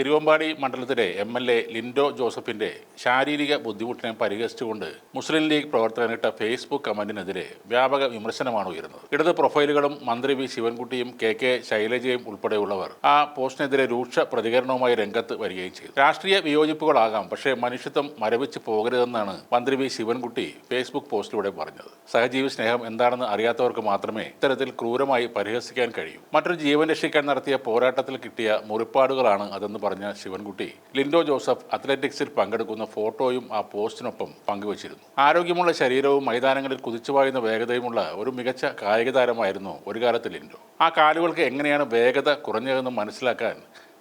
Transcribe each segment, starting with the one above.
തിരുവമ്പാടി മണ്ഡലത്തിലെ M L A Lindo ജോസഫിന്റെ ശാരീരിക ബുദ്ധിമുട്ടിനെ പരിഹസിച്ചുകൊണ്ട് മുസ്ലിം ലീഗ് പ്രവർത്തകനിട്ട ഫേസ്ബുക്ക് കമന്റിനെതിരെ വ്യാപക വിമർശനമാണ് ഉയരുന്നത്. ഇടത് പ്രൊഫൈലുകളും മന്ത്രി വി ശിവൻകുട്ടിയും കെ കെ ശൈലജയും ഉൾപ്പെടെയുള്ളവർ ആ പോസ്റ്റിനെതിരെ രൂക്ഷ പ്രതികരണവുമായി രംഗത്ത് വരികയും ചെയ്തു. രാഷ്ട്രീയ വിയോജിപ്പുകളാകാം പക്ഷേ മനുഷ്യത്വം മരവിച്ച് പോകരുതെന്നാണ് മന്ത്രി വി ശിവൻകുട്ടി ഫേസ്ബുക്ക് പോസ്റ്റിലൂടെ പറഞ്ഞത്. സഹജീവി സ്നേഹം എന്താണെന്ന് അറിയാത്തവർക്ക് മാത്രമേ ഇത്തരത്തിൽ ക്രൂരമായി പരിഹസിക്കാൻ കഴിയൂ. മറ്റൊരു ജീവൻ രക്ഷിക്കാൻ നടത്തിയ പോരാട്ടത്തിൽ കിട്ടിയ മുറിപ്പാടുകളാണ് അതെന്ന് പറഞ്ഞ ശിവൻകുട്ടി ലിൻഡോ ജോസഫ് അത്ലറ്റിക്സിൽ പങ്കെടുക്കുന്ന ഫോട്ടോയും ആ പോസ്റ്റിനൊപ്പം പങ്കുവച്ചിരുന്നു. ആരോഗ്യമുള്ള ശരീരവും മൈതാനങ്ങളിൽ കുതിച്ചുപായുന്ന വേഗതയുമുള്ള ഒരു മികച്ച കായിക താരമായിരുന്നു ഒരു കാലത്ത് ലിൻഡോ. ആ കാലുകൾക്ക് എങ്ങനെയാണ് വേഗത കുറഞ്ഞതെന്ന് മനസ്സിലാക്കാൻ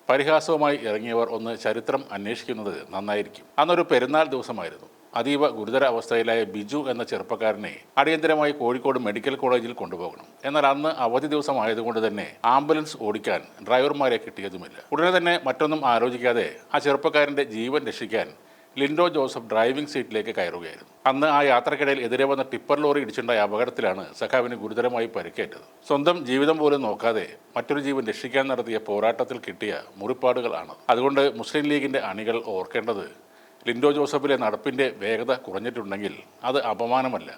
പരിഹാസവുമായി ഇറങ്ങിയവർ ഒന്ന് ചരിത്രം അന്വേഷിക്കുന്നത് നന്നായിരിക്കും. അന്നൊരു പെരുന്നാൾ ദിവസമായിരുന്നു. അതീവ ഗുരുതര അവസ്ഥയിലായ ബിജു എന്ന ചെറുപ്പക്കാരനെ അടിയന്തരമായി കോഴിക്കോട് മെഡിക്കൽ കോളേജിൽ കൊണ്ടുപോകണം. എന്നാൽ അന്ന് അവധി ദിവസമായതുകൊണ്ട് തന്നെ ആംബുലൻസ് ഓടിക്കാൻ ഡ്രൈവർമാരെ കിട്ടിയതുമില്ല. ഉടനെ തന്നെ മറ്റൊന്നും ആലോചിക്കാതെ ആ ചെറുപ്പക്കാരന്റെ ജീവൻ രക്ഷിക്കാൻ ലിൻഡോ ജോസഫ് ഡ്രൈവിംഗ് സീറ്റിലേക്ക് കയറുകയായിരുന്നു. അന്ന് ആ യാത്രക്കിടയിൽ എതിരെ വന്ന ടിപ്പർ ലോറി ഇടിച്ചുണ്ടായ അപകടത്തിലാണ് സഖാവിന് ഗുരുതരമായി പരിക്കേറ്റത്. സ്വന്തം ജീവിതം പോലും നോക്കാതെ മറ്റൊരു ജീവൻ രക്ഷിക്കാൻ നടത്തിയ പോരാട്ടത്തിൽ കിട്ടിയ മുറിപ്പാടുകളാണ് അതുകൊണ്ട് മുസ്ലിം ലീഗിന്റെ അണികൾ ഓർക്കേണ്ടത് ലിൻഡോ ജോസഫിലെ നടപ്പിന്റെ വേഗത കുറഞ്ഞിട്ടുണ്ടെങ്കിൽ അത് അപമാനമല്ല.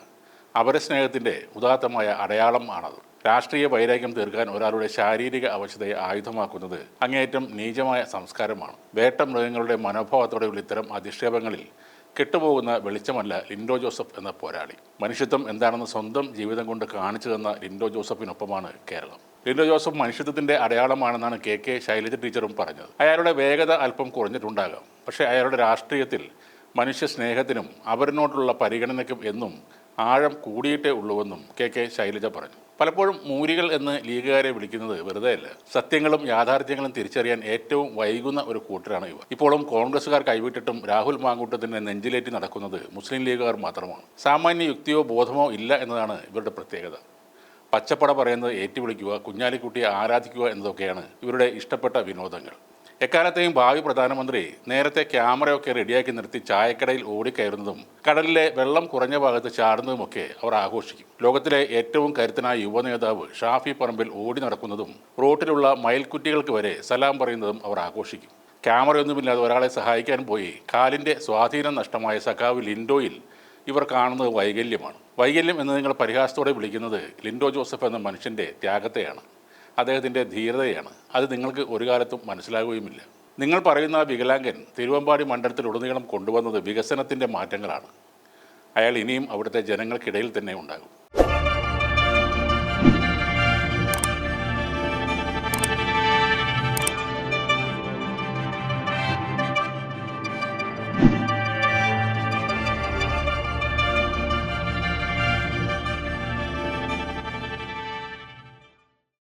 അപരസ്നേഹത്തിന്റെ ഉദാത്തമായ അടയാളം ആണത്. രാഷ്ട്രീയ വൈരാഗ്യം തീർക്കാൻ ഒരാളുടെ ശാരീരിക അവശതയെ ആയുധമാക്കുന്നത് അങ്ങേയറ്റം നീചമായ സംസ്കാരമാണ്. വേട്ട മൃഗങ്ങളുടെ മനോഭാവത്തോടെയുള്ള ഇത്തരം അധിക്ഷേപങ്ങളിൽ കെട്ടുപോകുന്ന വെളിച്ചമല്ല ലിൻഡോ ജോസഫ് എന്ന പോരാളി. മനുഷ്യത്വം എന്താണെന്ന് സ്വന്തം ജീവിതം കൊണ്ട് കാണിച്ചു തന്ന ലിൻഡോ ജോസഫിനൊപ്പമാണ് കേരളം. ലിൻഡോ ജോസഫ് മനുഷ്യത്വത്തിന്റെ അടയാളമാണെന്നാണ് കെ കെ ശൈലജ ടീച്ചറും പറഞ്ഞത്. അയാളുടെ വേഗത അല്പം കുറഞ്ഞിട്ടുണ്ടാകാം. പക്ഷേ അയാളുടെ രാഷ്ട്രീയത്തിൽ മനുഷ്യ സ്നേഹത്തിനും അവരിനോടുള്ള പരിഗണനയ്ക്കും എന്നും ആഴം കൂടിയിട്ടേ ഉള്ളൂവെന്നും കെ കെ ശൈലജ പറഞ്ഞു. പലപ്പോഴും മൂരികൾ എന്ന് ലീഗുകാരെ വിളിക്കുന്നത് വെറുതെയല്ല. സത്യങ്ങളും യാഥാർത്ഥ്യങ്ങളും തിരിച്ചറിയാൻ ഏറ്റവും വൈകുന്ന ഒരു കൂട്ടരാണ് ഇവർ. ഇപ്പോഴും കോൺഗ്രസ്സുകാർ കൈവിട്ടിട്ടും രാഹുൽ മാങ്കൂട്ടത്തിനെ നെഞ്ചിലേറ്റി നടക്കുന്നത് മുസ്ലിം ലീഗുകാർ മാത്രമാണ്. സാമാന്യ യുക്തിയോ ബോധമോ ഇല്ല എന്നതാണ് ഇവരുടെ പ്രത്യേകത. പച്ചപ്പട പറയുന്നത് ഏറ്റുവിളിക്കുക കുഞ്ഞാലിക്കുട്ടിയെ ആരാധിക്കുക എന്നതൊക്കെയാണ് ഇവരുടെ ഇഷ്ടപ്പെട്ട വിനോദങ്ങൾ. എക്കാലത്തെയും ഭാവി പ്രധാനമന്ത്രി നേരത്തെ ക്യാമറയൊക്കെ റെഡിയാക്കി നിർത്തി ചായക്കടയിൽ ഓടിക്കയറുന്നതും കടലിലെ വെള്ളം കുറഞ്ഞ ഭാഗത്ത് ചാടുന്നതുമൊക്കെ അവർ ആഘോഷിക്കും. ലോകത്തിലെ ഏറ്റവും കരുത്തനായ യുവനേതാവ് ഷാഫി പറമ്പിൽ ഓടി നടക്കുന്നതും റോട്ടിലുള്ള മയിൽക്കുറ്റികൾക്ക് വരെ സലാം പറയുന്നതും അവർ ആഘോഷിക്കും. ക്യാമറയൊന്നുമില്ലാതെ ഒരാളെ സഹായിക്കാൻ പോയി കാലിന്റെ സ്വാധീനം നഷ്ടമായ സഖാവ് ലിൻഡോയിൽ ഇവർ കാണുന്നത് വൈകല്യമാണ്. വൈകല്യം എന്ന് നിങ്ങൾ പരിഹാസത്തോടെ വിളിക്കുന്നത് ലിൻഡോ ജോസഫ് എന്ന മനുഷ്യന്റെ ത്യാഗത്തെയാണ്. അദ്ദേഹത്തിന്റെ ധീരതയാണ്. അത് നിങ്ങൾക്ക് ഒരു കാലത്തും മനസ്സിലാകുകയുമില്ല. നിങ്ങൾ പറയുന്ന ആ വികലാംഗൻ തിരുവമ്പാടി മണ്ഡലത്തിലുടനീളം കൊണ്ടുവന്നത് വികസനത്തിന്റെ മാറ്റങ്ങളാണ്. അയാൾ ഇനിയും അവിടുത്തെ ജനങ്ങൾക്കിടയിൽ തന്നെ ഉണ്ടാകും.